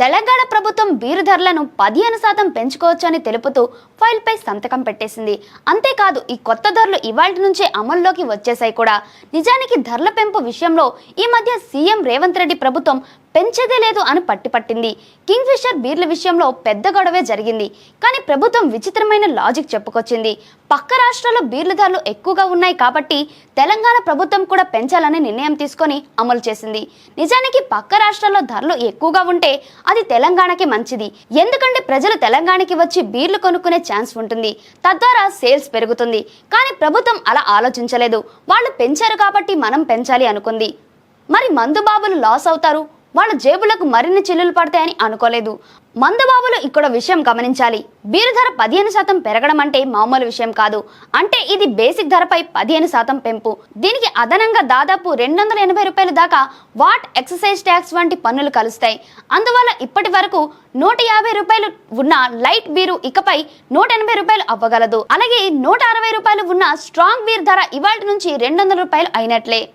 తెలంగాణ ప్రభుత్వం బీరు ధరలను పదిహేను శాతం పెంచుకోవచ్చని తెలుపుతూ ఫైల్పై సంతకం పెట్టేసింది. అంతేకాదు ఈ కొత్త ధరలు ఇవాళ నుంచే అమల్లోకి వచ్చేసాయి కూడా. నిజానికి ధరల పెంపు విషయంలో ఈ మధ్య సీఎం రేవంత్ రెడ్డి ప్రభుత్వం పెంచేదే లేదు అని పట్టిపట్టింది కింగ్ ఫిషర్ బీర్ల విషయంలో పెద్ద గొడవే జరిగింది. కానీ ప్రభుత్వం విచిత్రమైన లాజిక్ చెప్పుకొచ్చింది. పక్క రాష్ట్రాల్లో బీర్ల ధరలు ఎక్కువగా ఉన్నాయి కాబట్టి తెలంగాణ ప్రభుత్వం కూడా పెంచాలని నిర్ణయం తీసుకొని అమలు చేసింది. నిజానికి పక్క రాష్ట్రాల్లో ధరలు ఎక్కువగా ఉంటే అది తెలంగాణకి మంచిది. ఎందుకంటే ప్రజలు తెలంగాణకి వచ్చి బీర్లు కొనుక్కునే ఛాన్స్ ఉంటుంది. తద్వారా సేల్స్ పెరుగుతుంది. కానీ ప్రభుత్వం అలా ఆలోచించలేదు. వాళ్ళు పెంచారు కాబట్టి మనం పెంచాలి అనుకుంది. మరి మందుబాబులు లాస్ అవుతారు? వాళ్ళ జేబులకు మరిన్ని చిల్లులు పడతాయని అనుకోలేదు. మందబాబులు ఇక్కడ విషయం గమనించాలి. బీరు ధర పదిహేను శాతం పెరగడం అంటే మామూలు విషయం కాదు. అంటే ఇది బేసిక్ ధరపై పదిహేను శాతం పెంపు. దీనికి అదనంగా దాదాపు రెండు వందల ఎనభై రూపాయల దాకా వాట్ ఎక్సైజ్ ట్యాక్స్ వంటి పన్నులు కలుస్తాయి. అందువల్ల ఇప్పటి వరకు నూట యాభై రూపాయలు ఉన్న లైట్ బీరు ఇకపై నూట ఎనభై రూపాయలు అవ్వగలదు. అలాగే నూట అరవై రూపాయలు ఉన్న స్ట్రాంగ్ బీర్ ధర ఇవాటి నుంచి రెండు వందల రూపాయలు అయినట్లే.